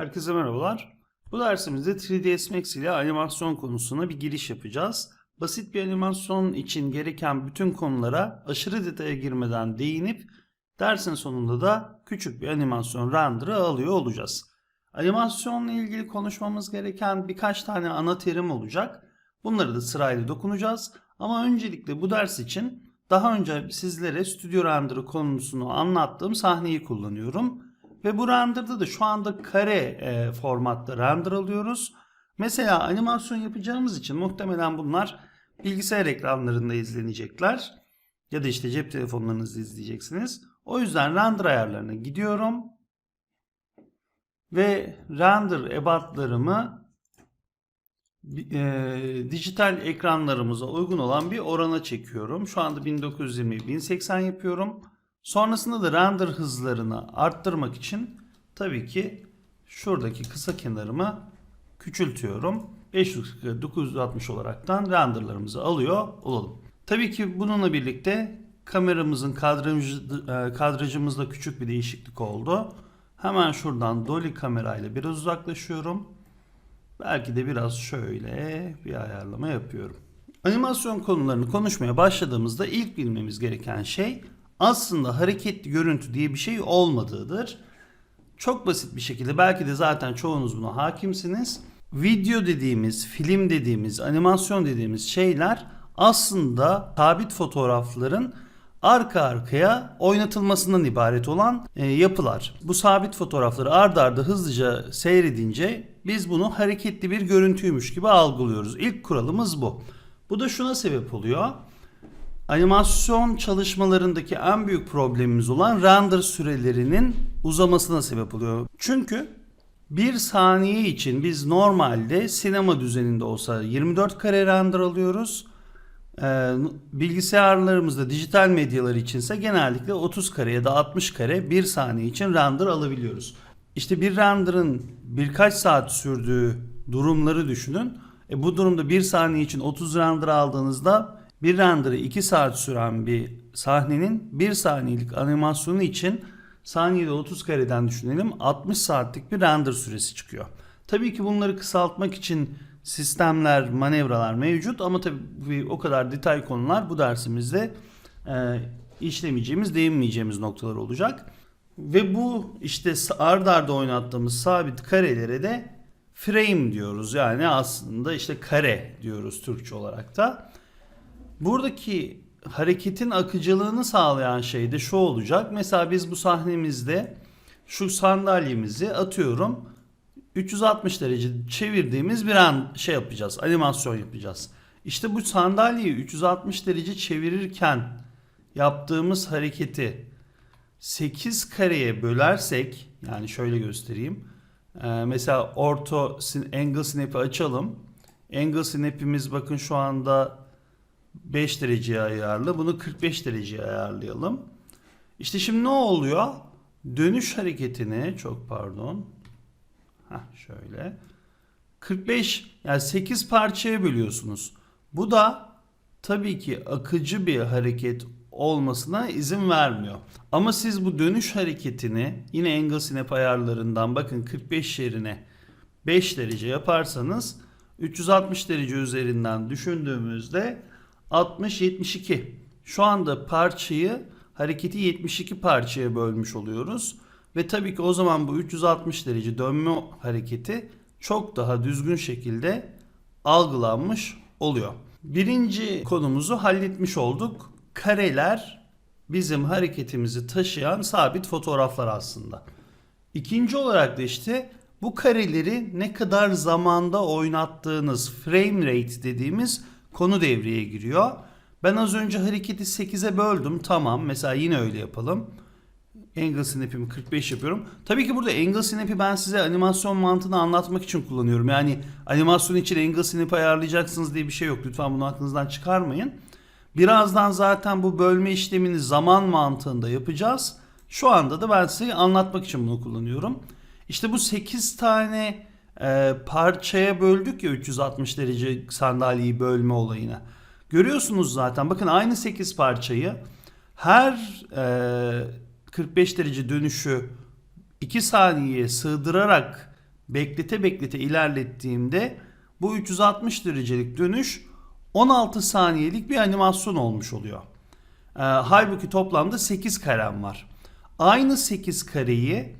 Herkese merhabalar. Bu dersimizde 3ds Max ile animasyon konusuna bir giriş yapacağız. Basit bir animasyon için gereken bütün konulara aşırı detaya girmeden değinip dersin sonunda da küçük bir animasyon render'ı alıyor olacağız. Animasyonla ilgili konuşmamız gereken birkaç tane ana terim olacak. Bunları da sırayla dokunacağız. Ama öncelikle bu ders için daha önce sizlere Studio Render'ı konusunu anlattığım sahneyi kullanıyorum. Ve bu render'da da şu anda kare e, formatta render alıyoruz. Mesela animasyon yapacağımız için muhtemelen bunlar bilgisayar ekranlarında izlenecekler. Ya da işte cep telefonlarınızda izleyeceksiniz. O yüzden render ayarlarına gidiyorum. Ve render ebatlarımı e, dijital ekranlarımıza uygun olan bir orana çekiyorum. Şu anda 1920 1080 yapıyorum. Sonrasında da render hızlarını arttırmak için tabii ki şuradaki kısa kenarımı küçültüyorum. 540-960 olaraktan renderlarımızı alıyor olalım. Tabii ki bununla birlikte kameramızın e, kadrajımızda küçük bir değişiklik oldu. Hemen şuradan dolly kamerayla biraz uzaklaşıyorum. Belki de biraz şöyle bir ayarlama yapıyorum. Animasyon konularını konuşmaya başladığımızda ilk bilmemiz gereken şey aslında hareketli görüntü diye bir şey olmadığıdır. Çok basit bir şekilde belki de zaten çoğunuz buna hakimsiniz. Video dediğimiz, film dediğimiz, animasyon dediğimiz şeyler aslında sabit fotoğrafların arka arkaya oynatılmasından ibaret olan e, yapılar. Bu sabit fotoğrafları ard arda hızlıca seyredince biz bunu hareketli bir görüntüymüş gibi algılıyoruz. İlk kuralımız bu. Bu da şuna sebep oluyor. Animasyon çalışmalarındaki en büyük problemimiz olan render sürelerinin uzamasına sebep oluyor. Çünkü bir saniye için biz normalde sinema düzeninde olsa 24 kare render alıyoruz. Ee, bilgisayarlarımızda dijital medyalar içinse genellikle 30 kare ya da 60 kare bir saniye için render alabiliyoruz. İşte bir render'ın birkaç saat sürdüğü durumları düşünün. E bu durumda bir saniye için 30 render aldığınızda bir render'ı 2 saat süren bir sahnenin 1 saniyelik animasyonu için saniyede 30 kareden düşünelim 60 saatlik bir render süresi çıkıyor. Tabii ki bunları kısaltmak için sistemler, manevralar mevcut ama tabii o kadar detay konular bu dersimizde e, işlemeyeceğimiz, değinmeyeceğimiz noktalar olacak. Ve bu işte ard arda oynattığımız sabit karelere de frame diyoruz. Yani aslında işte kare diyoruz Türkçe olarak da. Buradaki hareketin akıcılığını sağlayan şey de şu olacak. Mesela biz bu sahnemizde şu sandalyemizi atıyorum 360 derece çevirdiğimiz bir an şey yapacağız. Animasyon yapacağız. İşte bu sandalyeyi 360 derece çevirirken yaptığımız hareketi 8 kareye bölersek yani şöyle göstereyim. Ee, mesela orto angle snap'i açalım. Angle snap'imiz bakın şu anda 5 dereceye ayarlı. Bunu 45 dereceye ayarlayalım. İşte şimdi ne oluyor? Dönüş hareketini çok pardon. Heh, şöyle. 45 yani 8 parçaya bölüyorsunuz. Bu da tabii ki akıcı bir hareket olmasına izin vermiyor. Ama siz bu dönüş hareketini yine angle snap ayarlarından bakın 45 yerine 5 derece yaparsanız 360 derece üzerinden düşündüğümüzde 60-72. Şu anda parçayı hareketi 72 parçaya bölmüş oluyoruz. Ve tabii ki o zaman bu 360 derece dönme hareketi çok daha düzgün şekilde algılanmış oluyor. Birinci konumuzu halletmiş olduk. Kareler bizim hareketimizi taşıyan sabit fotoğraflar aslında. İkinci olarak da işte bu kareleri ne kadar zamanda oynattığınız frame rate dediğimiz konu devreye giriyor. Ben az önce hareketi 8'e böldüm. Tamam. Mesela yine öyle yapalım. Angle snap'imi 45 yapıyorum. Tabii ki burada angle snap'i ben size animasyon mantığını anlatmak için kullanıyorum. Yani animasyon için angle snap ayarlayacaksınız diye bir şey yok. Lütfen bunu aklınızdan çıkarmayın. Birazdan zaten bu bölme işlemini zaman mantığında yapacağız. Şu anda da ben size anlatmak için bunu kullanıyorum. İşte bu 8 tane e, parçaya böldük ya 360 derece sandalyeyi bölme olayını. Görüyorsunuz zaten bakın aynı 8 parçayı her e, 45 derece dönüşü 2 saniyeye sığdırarak beklete beklete ilerlettiğimde bu 360 derecelik dönüş 16 saniyelik bir animasyon olmuş oluyor. Ee, halbuki toplamda 8 karem var. Aynı 8 kareyi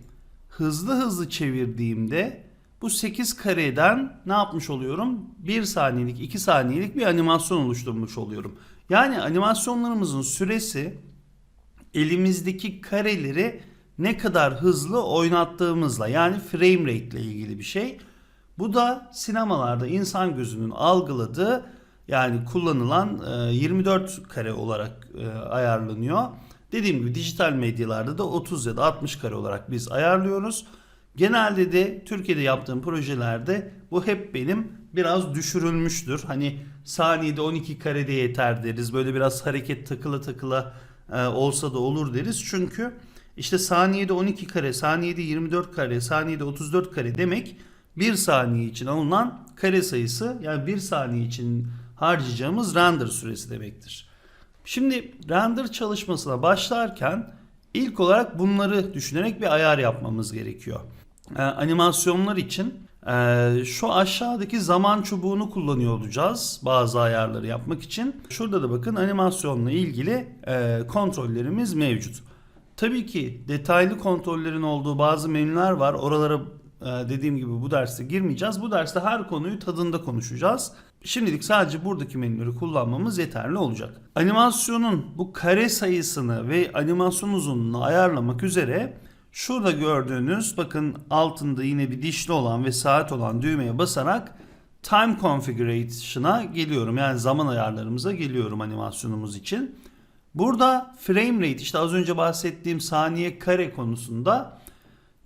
hızlı hızlı çevirdiğimde bu 8 kareden ne yapmış oluyorum? 1 saniyelik, 2 saniyelik bir animasyon oluşturmuş oluyorum. Yani animasyonlarımızın süresi elimizdeki kareleri ne kadar hızlı oynattığımızla yani frame rate ile ilgili bir şey. Bu da sinemalarda insan gözünün algıladığı yani kullanılan e, 24 kare olarak e, ayarlanıyor. Dediğim gibi dijital medyalarda da 30 ya da 60 kare olarak biz ayarlıyoruz. Genelde de Türkiye'de yaptığım projelerde bu hep benim biraz düşürülmüştür. Hani saniyede 12 karede yeter deriz. Böyle biraz hareket takıla takıla e, olsa da olur deriz. Çünkü işte saniyede 12 kare, saniyede 24 kare, saniyede 34 kare demek bir saniye için alınan kare sayısı yani bir saniye için harcayacağımız render süresi demektir. Şimdi render çalışmasına başlarken ilk olarak bunları düşünerek bir ayar yapmamız gerekiyor. Ee, animasyonlar için e, şu aşağıdaki zaman çubuğunu kullanıyor olacağız bazı ayarları yapmak için. Şurada da bakın animasyonla ilgili e, kontrollerimiz mevcut. Tabii ki detaylı kontrollerin olduğu bazı menüler var. Oralara e, dediğim gibi bu derste girmeyeceğiz. Bu derste her konuyu tadında konuşacağız. Şimdilik sadece buradaki menüleri kullanmamız yeterli olacak. Animasyonun bu kare sayısını ve animasyon uzunluğunu ayarlamak üzere şurada gördüğünüz bakın altında yine bir dişli olan ve saat olan düğmeye basarak Time Configuration'a geliyorum. Yani zaman ayarlarımıza geliyorum animasyonumuz için. Burada frame rate işte az önce bahsettiğim saniye kare konusunda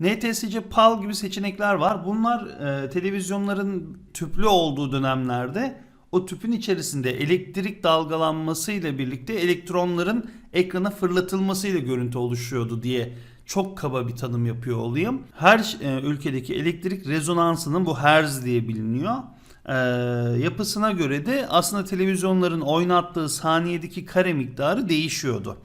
NTSC PAL gibi seçenekler var. Bunlar e, televizyonların tüplü olduğu dönemlerde o tüpün içerisinde elektrik dalgalanması ile birlikte elektronların ekrana fırlatılmasıyla görüntü oluşuyordu diye çok kaba bir tanım yapıyor olayım. Her e, ülkedeki elektrik rezonansının bu hertz diye biliniyor. E, yapısına göre de aslında televizyonların oynattığı saniyedeki kare miktarı değişiyordu.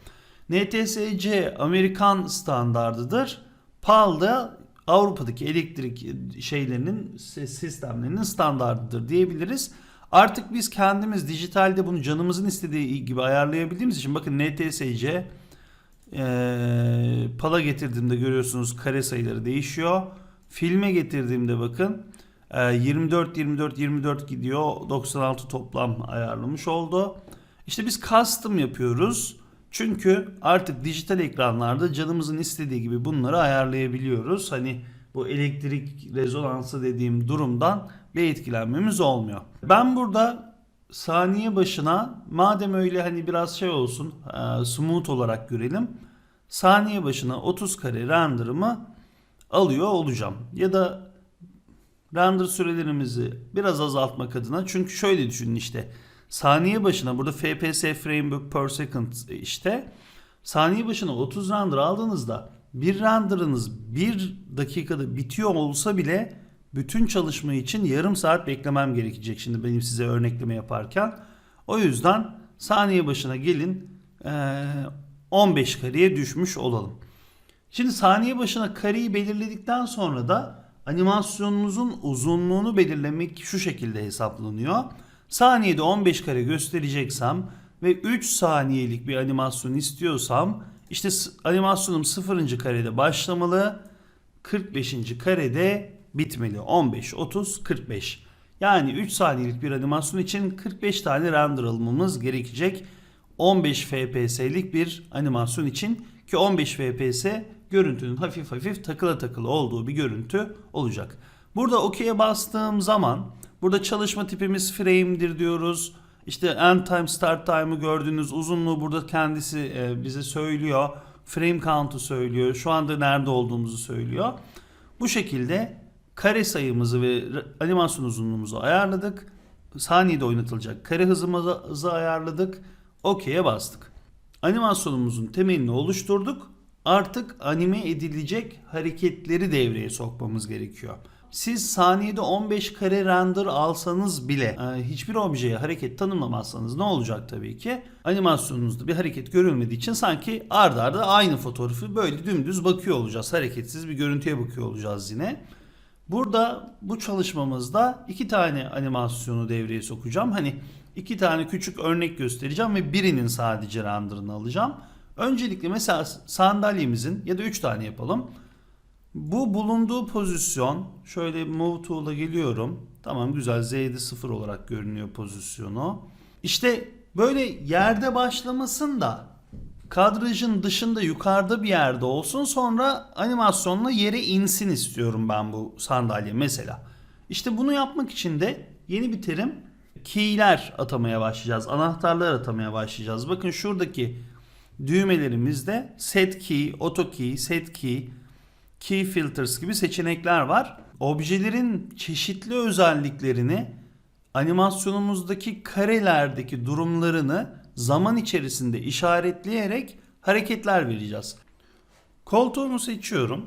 NTSC Amerikan standardıdır. PAL da Avrupa'daki elektrik şeylerinin sistemlerinin standartıdır diyebiliriz. Artık biz kendimiz dijitalde bunu canımızın istediği gibi ayarlayabildiğimiz için bakın NTSC e, PAL'a getirdiğimde görüyorsunuz kare sayıları değişiyor. Filme getirdiğimde bakın 24 24 24 gidiyor. 96 toplam ayarlamış oldu. İşte biz custom yapıyoruz. Çünkü artık dijital ekranlarda canımızın istediği gibi bunları ayarlayabiliyoruz. Hani bu elektrik rezonansı dediğim durumdan bir etkilenmemiz olmuyor. Ben burada saniye başına madem öyle hani biraz şey olsun e, smooth olarak görelim. Saniye başına 30 kare render'ımı alıyor olacağım. Ya da render sürelerimizi biraz azaltmak adına çünkü şöyle düşünün işte saniye başına burada FPS frame per second işte saniye başına 30 render aldığınızda bir renderınız bir dakikada bitiyor olsa bile bütün çalışma için yarım saat beklemem gerekecek şimdi benim size örnekleme yaparken. O yüzden saniye başına gelin 15 kareye düşmüş olalım. Şimdi saniye başına kareyi belirledikten sonra da animasyonunuzun uzunluğunu belirlemek şu şekilde hesaplanıyor. Saniyede 15 kare göstereceksem ve 3 saniyelik bir animasyon istiyorsam işte animasyonum 0. karede başlamalı, 45. karede bitmeli. 15, 30, 45. Yani 3 saniyelik bir animasyon için 45 tane render almamız gerekecek. 15 FPS'lik bir animasyon için ki 15 FPS görüntünün hafif hafif takıla takıla olduğu bir görüntü olacak. Burada OK'ye bastığım zaman burada çalışma tipimiz frame'dir diyoruz. İşte end time start time'ı gördüğünüz uzunluğu burada kendisi e, bize söylüyor. Frame count'u söylüyor. Şu anda nerede olduğumuzu söylüyor. Bu şekilde kare sayımızı ve animasyon uzunluğumuzu ayarladık. Saniyede oynatılacak kare hızımızı ayarladık. OK'ye bastık. Animasyonumuzun temelini oluşturduk. Artık anime edilecek hareketleri devreye sokmamız gerekiyor. Siz saniyede 15 kare render alsanız bile e, hiçbir objeye hareket tanımlamazsanız ne olacak tabii ki? Animasyonunuzda bir hareket görülmediği için sanki ardarda arda aynı fotoğrafı böyle dümdüz bakıyor olacağız. Hareketsiz bir görüntüye bakıyor olacağız yine. Burada bu çalışmamızda iki tane animasyonu devreye sokacağım. Hani iki tane küçük örnek göstereceğim ve birinin sadece renderını alacağım. Öncelikle mesela sandalyemizin ya da üç tane yapalım. Bu bulunduğu pozisyon şöyle move tool'a geliyorum. Tamam güzel Z'de 0 olarak görünüyor pozisyonu. İşte böyle yerde başlamasın da kadrajın dışında yukarıda bir yerde olsun sonra animasyonla yere insin istiyorum ben bu sandalye mesela. İşte bunu yapmak için de yeni bir terim key'ler atamaya başlayacağız. Anahtarlar atamaya başlayacağız. Bakın şuradaki düğmelerimizde set key, auto key, set key, key filters gibi seçenekler var. Objelerin çeşitli özelliklerini animasyonumuzdaki karelerdeki durumlarını zaman içerisinde işaretleyerek hareketler vereceğiz. Koltuğumu seçiyorum.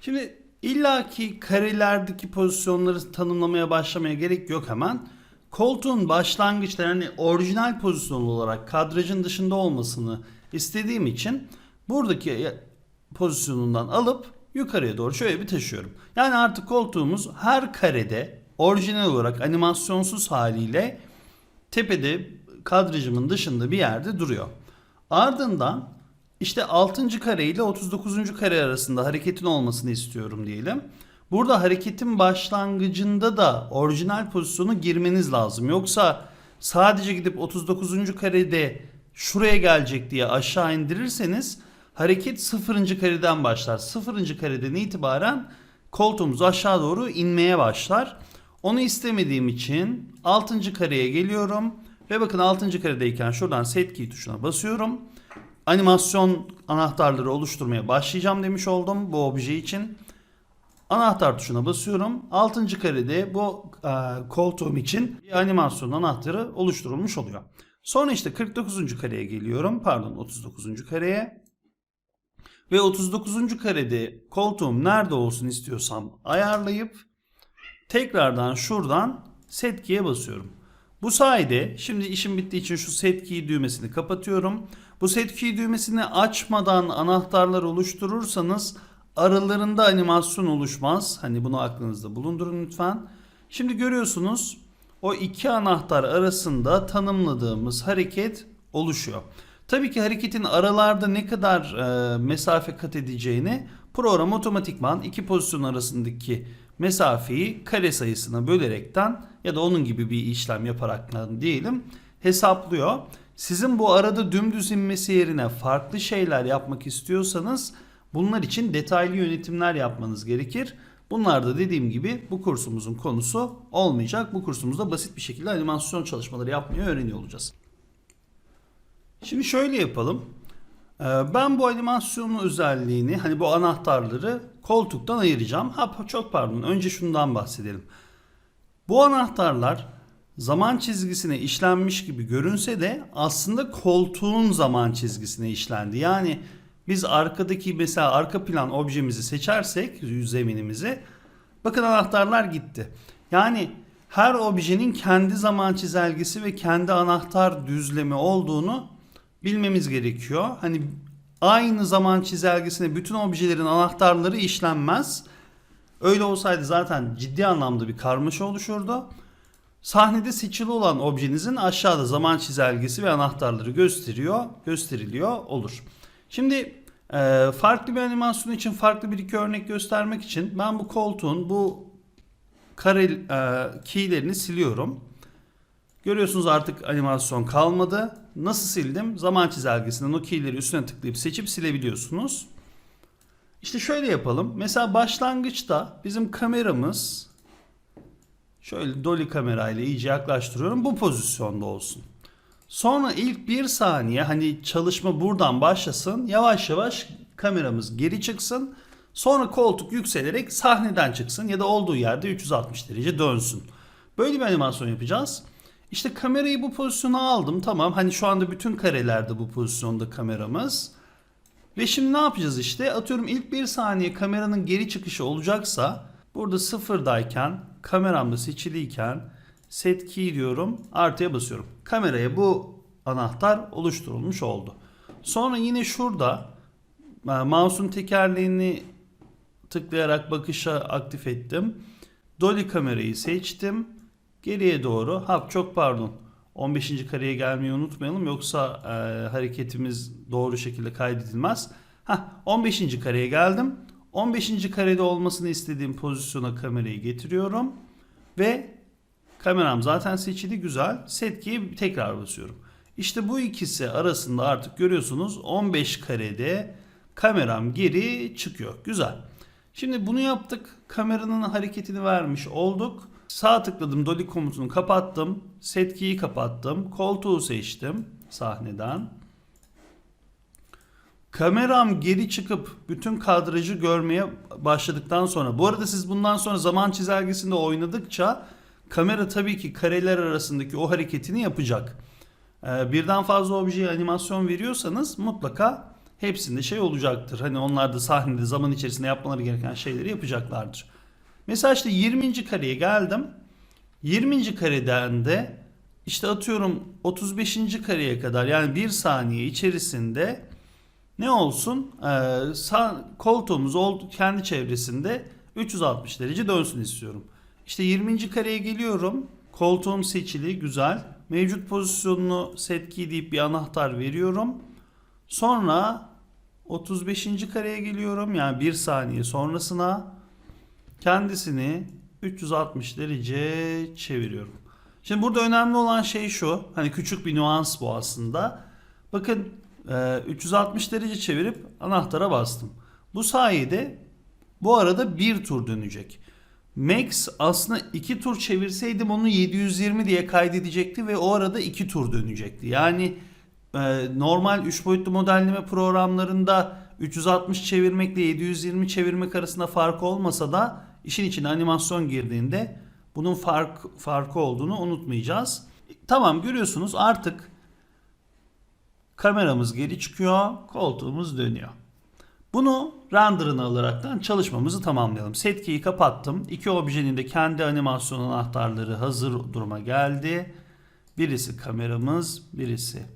Şimdi illaki karelerdeki pozisyonları tanımlamaya başlamaya gerek yok hemen. Koltuğun başlangıçta yani orijinal pozisyon olarak kadrajın dışında olmasını istediğim için buradaki pozisyonundan alıp yukarıya doğru şöyle bir taşıyorum. Yani artık koltuğumuz her karede orijinal olarak animasyonsuz haliyle tepede kadrajımın dışında bir yerde duruyor. Ardından işte 6. kare ile 39. kare arasında hareketin olmasını istiyorum diyelim. Burada hareketin başlangıcında da orijinal pozisyonu girmeniz lazım. Yoksa sadece gidip 39. karede şuraya gelecek diye aşağı indirirseniz hareket 0. kareden başlar. 0. kareden itibaren koltuğumuz aşağı doğru inmeye başlar. Onu istemediğim için 6. kareye geliyorum. Ve bakın 6. karedeyken şuradan set key tuşuna basıyorum. Animasyon anahtarları oluşturmaya başlayacağım demiş oldum bu obje için. Anahtar tuşuna basıyorum. 6. karede bu e, koltuğum için bir animasyon anahtarı oluşturulmuş oluyor. Sonra işte 49. kareye geliyorum. Pardon 39. kareye. Ve 39. karede koltuğum nerede olsun istiyorsam ayarlayıp tekrardan şuradan set key'e basıyorum. Bu sayede şimdi işim bittiği için şu set key düğmesini kapatıyorum. Bu set key düğmesini açmadan anahtarlar oluşturursanız aralarında animasyon oluşmaz. Hani bunu aklınızda bulundurun lütfen. Şimdi görüyorsunuz o iki anahtar arasında tanımladığımız hareket oluşuyor. Tabii ki hareketin aralarda ne kadar e, mesafe kat edeceğini program otomatikman iki pozisyon arasındaki mesafeyi kare sayısına bölerekten ya da onun gibi bir işlem yaparaktan diyelim hesaplıyor. Sizin bu arada dümdüz inmesi yerine farklı şeyler yapmak istiyorsanız bunlar için detaylı yönetimler yapmanız gerekir. Bunlar da dediğim gibi bu kursumuzun konusu olmayacak. Bu kursumuzda basit bir şekilde animasyon çalışmaları yapmayı öğreniyor olacağız. Şimdi şöyle yapalım. Ee, Ben bu animasyonun özelliğini hani bu anahtarları koltuktan ayıracağım. Ha çok pardon önce şundan bahsedelim. Bu anahtarlar zaman çizgisine işlenmiş gibi görünse de aslında koltuğun zaman çizgisine işlendi. Yani biz arkadaki mesela arka plan objemizi seçersek zeminimizi bakın anahtarlar gitti. Yani her objenin kendi zaman çizelgesi ve kendi anahtar düzlemi olduğunu bilmemiz gerekiyor. Hani aynı zaman çizelgesine bütün objelerin anahtarları işlenmez. Öyle olsaydı zaten ciddi anlamda bir karmaşa oluşurdu. Sahnede seçili olan objenizin aşağıda zaman çizelgesi ve anahtarları gösteriyor, gösteriliyor olur. Şimdi e, farklı bir animasyon için farklı bir iki örnek göstermek için ben bu koltuğun bu kare e, keylerini siliyorum. Görüyorsunuz artık animasyon kalmadı. Nasıl sildim? Zaman çizelgesinden o keyleri üstüne tıklayıp seçip silebiliyorsunuz. İşte şöyle yapalım. Mesela başlangıçta bizim kameramız şöyle dolly kamerayla iyice yaklaştırıyorum. Bu pozisyonda olsun. Sonra ilk bir saniye hani çalışma buradan başlasın. Yavaş yavaş kameramız geri çıksın. Sonra koltuk yükselerek sahneden çıksın ya da olduğu yerde 360 derece dönsün. Böyle bir animasyon yapacağız. İşte kamerayı bu pozisyona aldım. Tamam hani şu anda bütün karelerde bu pozisyonda kameramız. Ve şimdi ne yapacağız işte? Atıyorum ilk bir saniye kameranın geri çıkışı olacaksa burada sıfırdayken kameramda seçiliyken set key diyorum artıya basıyorum. Kameraya bu anahtar oluşturulmuş oldu. Sonra yine şurada e, mouse'un tekerleğini tıklayarak bakışa aktif ettim. Dolly kamerayı seçtim. Geriye doğru. Ha çok pardon. 15. kareye gelmeyi unutmayalım yoksa e, hareketimiz doğru şekilde kaydedilmez. Ha 15. kareye geldim. 15. karede olmasını istediğim pozisyona kamerayı getiriyorum ve kameram zaten seçili güzel. Set key'e tekrar basıyorum. İşte bu ikisi arasında artık görüyorsunuz 15 karede kameram geri çıkıyor. Güzel. Şimdi bunu yaptık. Kameranın hareketini vermiş olduk. Sağ tıkladım Dolly komutunu kapattım. Set key'i kapattım. Koltuğu seçtim sahneden. Kameram geri çıkıp bütün kadrajı görmeye başladıktan sonra bu arada siz bundan sonra zaman çizelgesinde oynadıkça kamera tabii ki kareler arasındaki o hareketini yapacak. Ee, birden fazla objeye animasyon veriyorsanız mutlaka hepsinde şey olacaktır. Hani onlar da sahnede zaman içerisinde yapmaları gereken şeyleri yapacaklardır. Mesela işte 20. kareye geldim. 20. kareden de işte atıyorum 35. kareye kadar yani 1 saniye içerisinde ne olsun? Ee, koltuğumuz kendi çevresinde 360 derece dönsün istiyorum. İşte 20. kareye geliyorum. Koltuğum seçili, güzel. Mevcut pozisyonunu set key deyip bir anahtar veriyorum. Sonra 35. kareye geliyorum. Yani 1 saniye sonrasına kendisini 360 derece çeviriyorum. Şimdi burada önemli olan şey şu. Hani küçük bir nüans bu aslında. Bakın e, 360 derece çevirip anahtara bastım. Bu sayede bu arada bir tur dönecek. Max aslında iki tur çevirseydim onu 720 diye kaydedecekti ve o arada iki tur dönecekti. Yani e, normal 3 boyutlu modelleme programlarında 360 çevirmekle 720 çevirmek arasında fark olmasa da işin içine animasyon girdiğinde bunun fark farkı olduğunu unutmayacağız. Tamam görüyorsunuz artık kameramız geri çıkıyor, koltuğumuz dönüyor. Bunu render'ını alaraktan çalışmamızı tamamlayalım. Set key'i kapattım. İki objenin de kendi animasyon anahtarları hazır duruma geldi. Birisi kameramız, birisi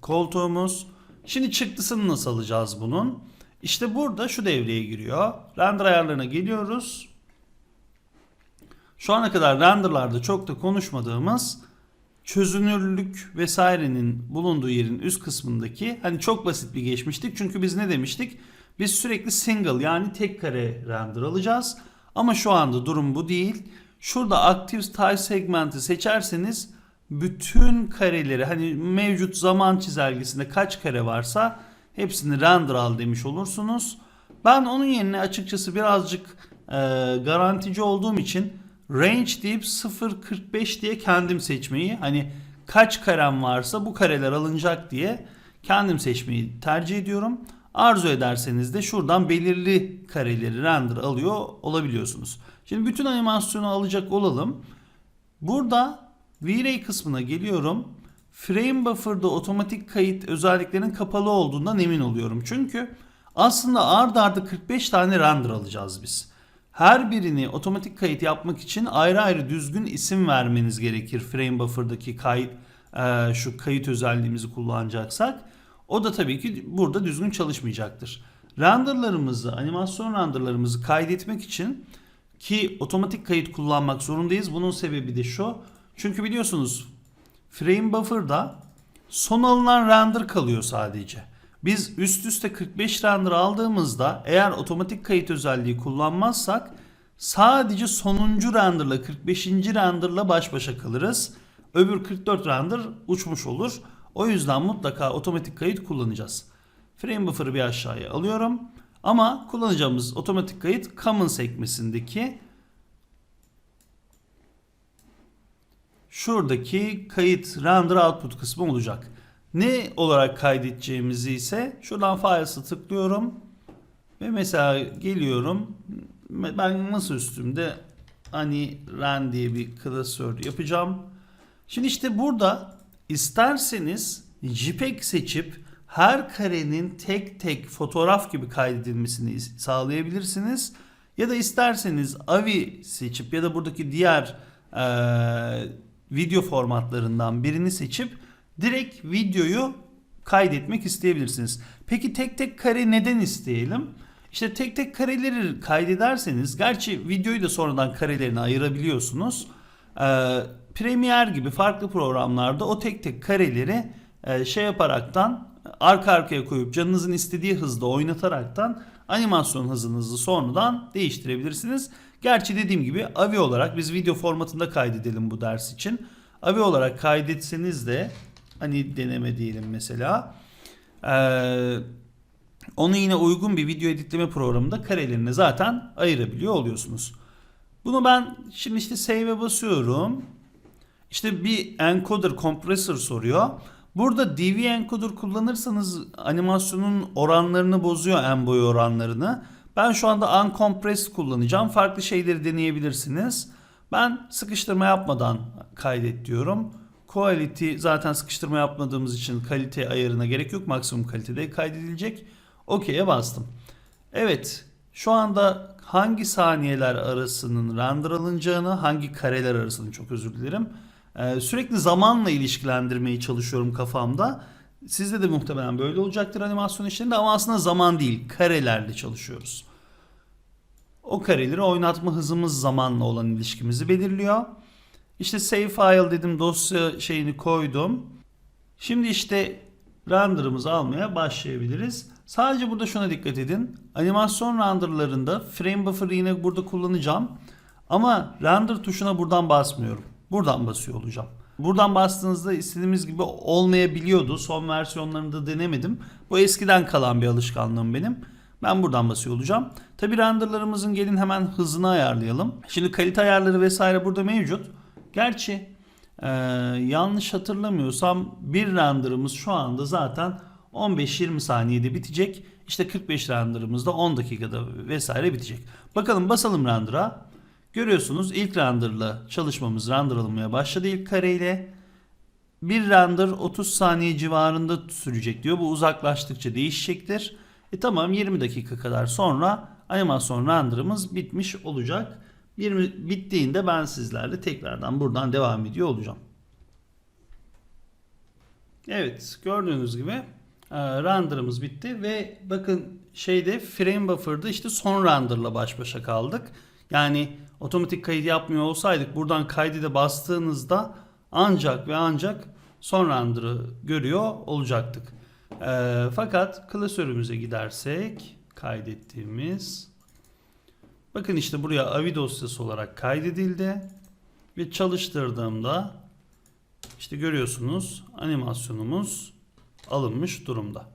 koltuğumuz. Şimdi çıktısını nasıl alacağız bunun? İşte burada şu devreye giriyor. Render ayarlarına geliyoruz. Şu ana kadar renderlarda çok da konuşmadığımız çözünürlük vesairenin bulunduğu yerin üst kısmındaki hani çok basit bir geçmiştik. Çünkü biz ne demiştik? Biz sürekli single yani tek kare render alacağız. Ama şu anda durum bu değil. Şurada Active Style segmenti seçerseniz bütün kareleri hani mevcut zaman çizelgesinde kaç kare varsa hepsini render al demiş olursunuz. Ben onun yerine açıkçası birazcık e, garantici olduğum için range deyip 0.45 diye kendim seçmeyi hani kaç karem varsa bu kareler alınacak diye kendim seçmeyi tercih ediyorum. Arzu ederseniz de şuradan belirli kareleri render alıyor olabiliyorsunuz. Şimdi bütün animasyonu alacak olalım. Burada V-Ray kısmına geliyorum. Frame Buffer'da otomatik kayıt özelliklerinin kapalı olduğundan emin oluyorum. Çünkü aslında ard arda 45 tane render alacağız biz. Her birini otomatik kayıt yapmak için ayrı ayrı düzgün isim vermeniz gerekir. Frame Buffer'daki kayıt e, şu kayıt özelliğimizi kullanacaksak. O da tabii ki burada düzgün çalışmayacaktır. Renderlarımızı, animasyon renderlarımızı kaydetmek için ki otomatik kayıt kullanmak zorundayız. Bunun sebebi de şu. Çünkü biliyorsunuz frame buffer'da son alınan render kalıyor sadece. Biz üst üste 45 render aldığımızda eğer otomatik kayıt özelliği kullanmazsak sadece sonuncu renderla 45. renderla baş başa kalırız. Öbür 44 render uçmuş olur. O yüzden mutlaka otomatik kayıt kullanacağız. Frame buffer'ı bir aşağıya alıyorum. Ama kullanacağımız otomatik kayıt common sekmesindeki şuradaki kayıt render output kısmı olacak. Ne olarak kaydedeceğimizi ise şuradan files'a tıklıyorum. Ve mesela geliyorum. Ben masa üstümde hani ren diye bir klasör yapacağım. Şimdi işte burada isterseniz JPEG seçip her karenin tek tek fotoğraf gibi kaydedilmesini sağlayabilirsiniz. Ya da isterseniz AVI seçip ya da buradaki diğer e, video formatlarından birini seçip direkt videoyu kaydetmek isteyebilirsiniz. Peki tek tek kare neden isteyelim? İşte tek tek kareleri kaydederseniz, gerçi videoyu da sonradan karelerini ayırabiliyorsunuz. Ee, Premiere gibi farklı programlarda o tek tek kareleri e, şey yaparaktan arka arkaya koyup canınızın istediği hızda oynataraktan animasyon hızınızı sonradan değiştirebilirsiniz. Gerçi dediğim gibi AVI olarak biz video formatında kaydedelim bu ders için. AVI olarak kaydetseniz de hani deneme diyelim mesela. Ee, onu yine uygun bir video editleme programında karelerini zaten ayırabiliyor oluyorsunuz. Bunu ben şimdi işte save'e basıyorum. İşte bir encoder compressor soruyor. Burada DV encoder kullanırsanız animasyonun oranlarını bozuyor en boyu oranlarını. Ben şu anda uncompressed kullanacağım. Farklı şeyleri deneyebilirsiniz. Ben sıkıştırma yapmadan kaydet diyorum. Quality zaten sıkıştırma yapmadığımız için kalite ayarına gerek yok. Maksimum kalitede kaydedilecek. OK'ye bastım. Evet şu anda hangi saniyeler arasının render alınacağını, hangi kareler arasını çok özür dilerim. Ee, sürekli zamanla ilişkilendirmeye çalışıyorum kafamda. Sizde de muhtemelen böyle olacaktır animasyon işlerinde ama aslında zaman değil, karelerle çalışıyoruz. O kareleri oynatma hızımız zamanla olan ilişkimizi belirliyor. İşte save file dedim dosya şeyini koydum. Şimdi işte render'ımızı almaya başlayabiliriz. Sadece burada şuna dikkat edin. Animasyon renderlarında frame buffer'ı yine burada kullanacağım. Ama render tuşuna buradan basmıyorum. Buradan basıyor olacağım. Buradan bastığınızda istediğimiz gibi olmayabiliyordu. Son versiyonlarında denemedim. Bu eskiden kalan bir alışkanlığım benim. Ben buradan basıyor olacağım. Tabi renderlarımızın gelin hemen hızını ayarlayalım. Şimdi kalite ayarları vesaire burada mevcut. Gerçi ee, yanlış hatırlamıyorsam bir renderımız şu anda zaten 15-20 saniyede bitecek. İşte 45 renderımız da 10 dakikada vesaire bitecek. Bakalım basalım render'a. Görüyorsunuz ilk render'la çalışmamız render alınmaya başladı ilk kareyle. Bir render 30 saniye civarında sürecek diyor. Bu uzaklaştıkça değişecektir. E tamam 20 dakika kadar sonra animasyon render'ımız bitmiş olacak. 20 bittiğinde ben sizlerle tekrardan buradan devam ediyor olacağım. Evet gördüğünüz gibi e, render'ımız bitti ve bakın şeyde frame buffer'da işte son render'la baş başa kaldık. Yani otomatik kayıt yapmıyor olsaydık buradan kaydı da bastığınızda ancak ve ancak son render'ı görüyor olacaktık. E, fakat klasörümüze gidersek kaydettiğimiz bakın işte buraya AVI dosyası olarak kaydedildi ve çalıştırdığımda işte görüyorsunuz animasyonumuz alınmış durumda.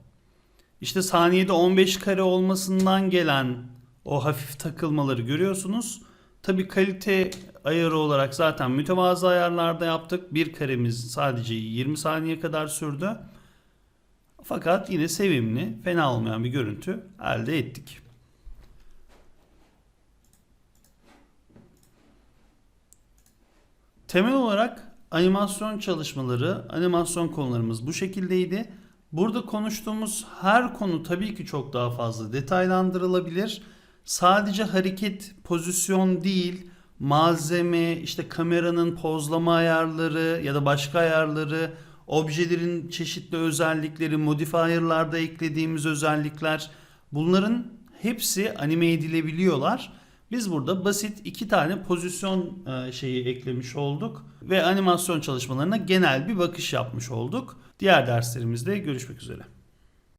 İşte saniyede 15 kare olmasından gelen o hafif takılmaları görüyorsunuz. Tabi kalite ayarı olarak zaten mütevazı ayarlarda yaptık. Bir karemiz sadece 20 saniye kadar sürdü. Fakat yine sevimli, fena olmayan bir görüntü elde ettik. Temel olarak animasyon çalışmaları, animasyon konularımız bu şekildeydi. Burada konuştuğumuz her konu tabii ki çok daha fazla detaylandırılabilir. Sadece hareket, pozisyon değil, malzeme, işte kameranın pozlama ayarları ya da başka ayarları, objelerin çeşitli özellikleri, modifier'larda eklediğimiz özellikler bunların hepsi anime edilebiliyorlar. Biz burada basit iki tane pozisyon e, şeyi eklemiş olduk ve animasyon çalışmalarına genel bir bakış yapmış olduk. Diğer derslerimizde görüşmek üzere.